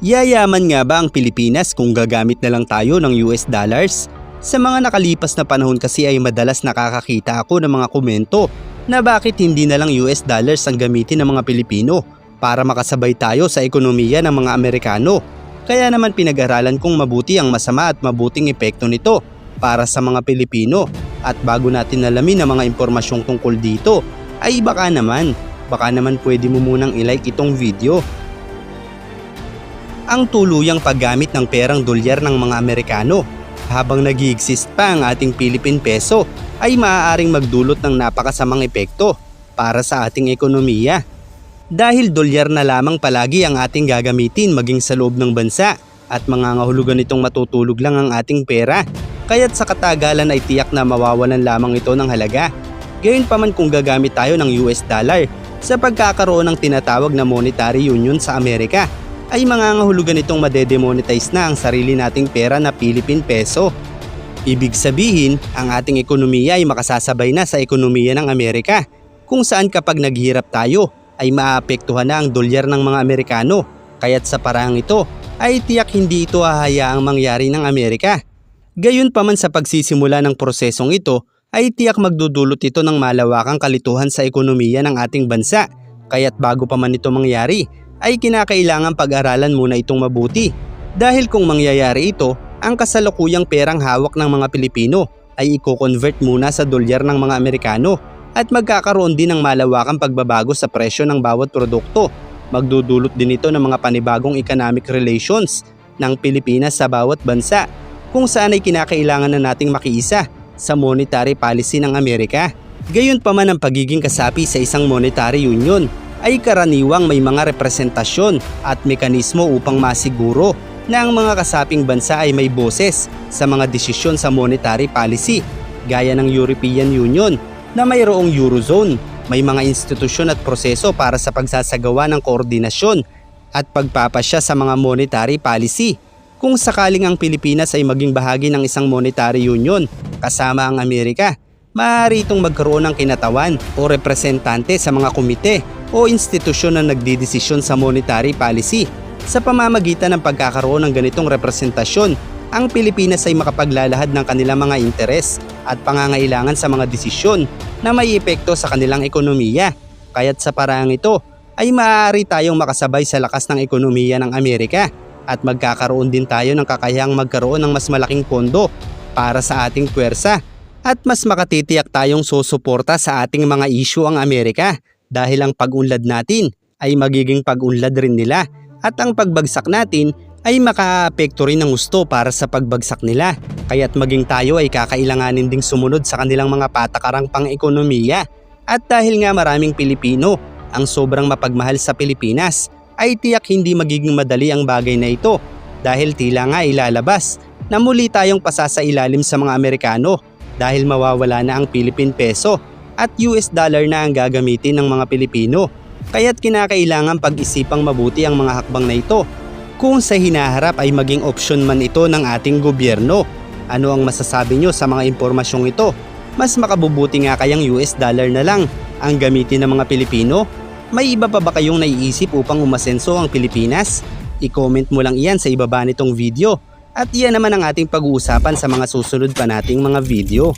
Yayaman nga ba ang Pilipinas kung gagamit na lang tayo ng US dollars? Sa mga nakalipas na panahon kasi ay madalas nakakakita ako ng mga komento na bakit hindi na lang US dollars ang gamitin ng mga Pilipino para makasabay tayo sa ekonomiya ng mga Amerikano. Kaya naman pinag-aralan kong mabuti ang masama at mabuting epekto nito para sa mga Pilipino. At bago natin alamin ang mga impormasyong tungkol dito, ay baka naman, baka naman pwede mo munang ilike itong video ang tuluyang paggamit ng perang dolyar ng mga Amerikano. Habang nag exist pa ang ating Philippine Peso ay maaaring magdulot ng napakasamang epekto para sa ating ekonomiya. Dahil dolyar na lamang palagi ang ating gagamitin maging sa loob ng bansa at mangangahulugan nitong matutulog lang ang ating pera. Kaya't sa katagalan ay tiyak na mawawalan lamang ito ng halaga. Gayunpaman kung gagamit tayo ng US dollar sa pagkakaroon ng tinatawag na monetary union sa Amerika ay mangangahulugan itong madedemonetize na ang sarili nating pera na Philippine Peso. Ibig sabihin, ang ating ekonomiya ay makasasabay na sa ekonomiya ng Amerika kung saan kapag naghihirap tayo ay maapektuhan na ang dolyar ng mga Amerikano. Kaya't sa parang ito ay tiyak hindi ito hahayaang mangyari ng Amerika. Gayon pa sa pagsisimula ng prosesong ito ay tiyak magdudulot ito ng malawakang kalituhan sa ekonomiya ng ating bansa. Kaya't bago pa man ito mangyari ay kinakailangan pag-aralan muna itong mabuti. Dahil kung mangyayari ito, ang kasalukuyang perang hawak ng mga Pilipino ay i-convert muna sa dolyar ng mga Amerikano at magkakaroon din ng malawakang pagbabago sa presyo ng bawat produkto. Magdudulot din ito ng mga panibagong economic relations ng Pilipinas sa bawat bansa kung saan ay kinakailangan na nating makiisa sa monetary policy ng Amerika. Gayon pa man ang pagiging kasapi sa isang monetary union ay karaniwang may mga representasyon at mekanismo upang masiguro na ang mga kasaping bansa ay may boses sa mga desisyon sa monetary policy gaya ng European Union na mayroong Eurozone. May mga institusyon at proseso para sa pagsasagawa ng koordinasyon at pagpapasya sa mga monetary policy. Kung sakaling ang Pilipinas ay maging bahagi ng isang monetary union kasama ang Amerika, maaari magkaroon ng kinatawan o representante sa mga komite o institusyon na nagdidesisyon sa monetary policy. Sa pamamagitan ng pagkakaroon ng ganitong representasyon, ang Pilipinas ay makapaglalahad ng kanilang mga interes at pangangailangan sa mga desisyon na may epekto sa kanilang ekonomiya. Kaya't sa paraang ito ay maaari tayong makasabay sa lakas ng ekonomiya ng Amerika at magkakaroon din tayo ng kakayahang magkaroon ng mas malaking pondo para sa ating puwersa at mas makatitiyak tayong susuporta sa ating mga issue ang Amerika dahil ang pag-unlad natin ay magiging pag-unlad rin nila at ang pagbagsak natin ay makaapekto rin ng gusto para sa pagbagsak nila. Kaya't maging tayo ay kakailanganin ding sumunod sa kanilang mga patakarang pang-ekonomiya. At dahil nga maraming Pilipino ang sobrang mapagmahal sa Pilipinas ay tiyak hindi magiging madali ang bagay na ito dahil tila nga ilalabas na muli tayong pasasailalim sa mga Amerikano dahil mawawala na ang Philippine Peso at US dollar na ang gagamitin ng mga Pilipino. Kaya't kinakailangan pag-isipang mabuti ang mga hakbang na ito kung sa hinaharap ay maging opsyon man ito ng ating gobyerno. Ano ang masasabi nyo sa mga impormasyong ito? Mas makabubuti nga kayang US dollar na lang ang gamitin ng mga Pilipino? May iba pa ba kayong naiisip upang umasenso ang Pilipinas? I-comment mo lang iyan sa ibaba nitong video. At iyan naman ang ating pag-uusapan sa mga susunod pa nating mga video.